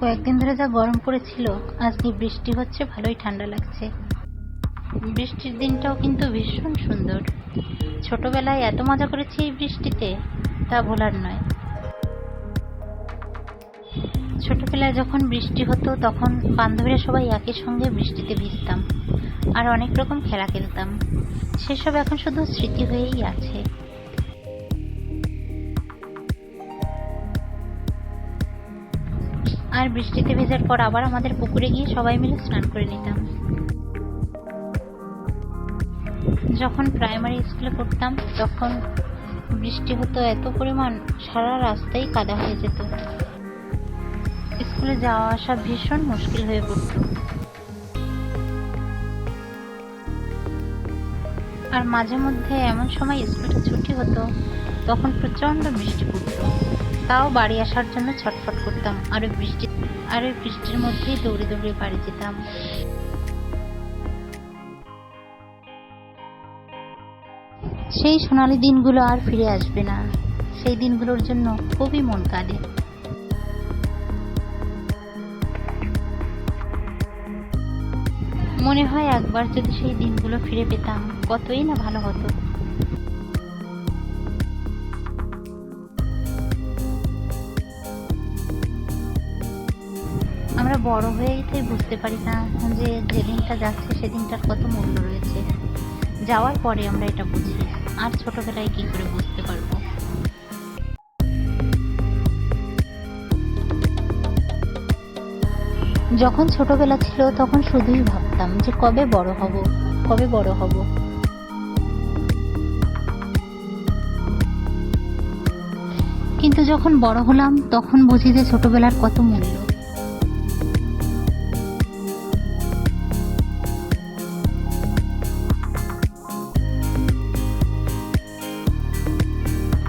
কয়েকদিন ধরে যা গরম পড়েছিল আজকে বৃষ্টি হচ্ছে? ভালোই ঠান্ডা লাগছে। বৃষ্টির দিনটাও কিন্তু ভীষণ সুন্দর। ছোটবেলায় এত মজা করেছি এই বৃষ্টিতে, তা ভোলার নয়। ছোটবেলায় যখন বৃষ্টি হতো, তখন বান্ধবীরা সবাই একই সঙ্গে বৃষ্টিতে ভিজতাম। আর অনেক রকম খেলা খেলতাম। সেসব এখন শুধু স্মৃতি হয়েই আছে। আর বৃষ্টিতে ভেজার পর আবার আমাদের পুকুরে গিয়ে সবাই মিলে স্নান করে নিতাম। যখন প্রাইমারি স্কুলে পড়তাম, তখন বৃষ্টি হতো এত পরিমাণ, সারা রাস্তাই কাদা হয়ে যেত। স্কুলে যাওয়া আসা ভীষণ মুশকিল হয়ে পড়তো। আর মাঝে মধ্যে এমন সময় স্কুলটা ছুটি হতো, তখন প্রচণ্ড বৃষ্টি পড়তো। তাও বাড়ি আসার জন্য ছটফট করতাম। আর বৃষ্টি, আর ওই বৃষ্টির মধ্যেই দৌড়ে দৌড়ে বাড়ি যেতাম। সেই সোনালি দিনগুলো আর ফিরে আসবে না। সেই দিনগুলোর জন্য খুবই মন কাঁদে। মনে হয় একবার যদি সেই দিনগুলো ফিরে পেতাম, কতই না ভালো হতো। আমরা বড় হয়েই তাই বুঝতে পারি না যে যেদিনটা যাচ্ছে সেদিনটার কত মূল্য রয়েছে। যাওয়ার পরে আমরা এটা বুঝি। আর ছোটবেলায় কি করে বুঝতে পারব? যখন ছোটবেলা ছিল তখন শুধুই ভাবতাম যে কবে বড় হব, কবে বড় হব। কিন্তু যখন বড় হলাম তখন বুঝি যে ছোটবেলার কত মূল্য।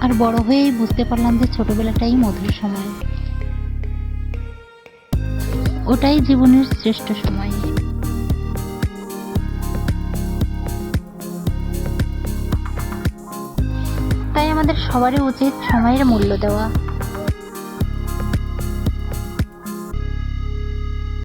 আর বড় হয়েই বুঝতে পারলাম যে ছোটবেলাটাই মধুর সময়। ওটাই জীবনের শ্রেষ্ঠ সময়। তাই আমাদের সবারই উচিত সময়ের মূল্য দেওয়া।